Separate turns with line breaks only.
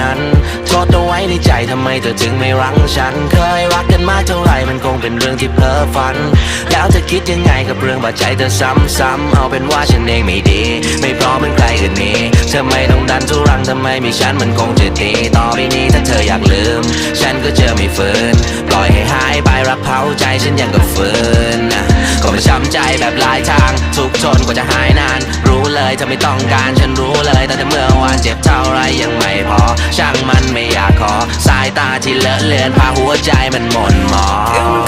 นั้น โทษเอาไว้ในใจทำไมเธอถึงไม่รั้งฉัน เคยรักกันมากเท่าไหร่มันคงเป็นเรื่องที่เพ้อฝัน แล้วเธอคิดยังไงกับเรื่องบาดใจเธอซ้ำๆเอาเป็นว่าฉันเองไม่ดี ไม่พร้อมเหมือนใครอื่นมีเธอไม่ต้องดันทุรังทำไมมีฉันมันคงจะดีต่อไปนี้ถ้าเธออยากลืม ฉันก็จะไม่ฝืนปล่อยให้หายไปรักเผาใจฉันยังกับฝืนนะก็ไม่ช้ำใจแบบหลายทางทุกทนกว่าจะหายนาน เลยเธอไม่ต้องการฉันรู้เลยตั้งแต่เมื่อวานเจ็บเท่าไรยังไม่พอ ช่างมันไม่อยากขอ สายตาที่เลอะเลือนพาหัวใจมันหม่นหมอง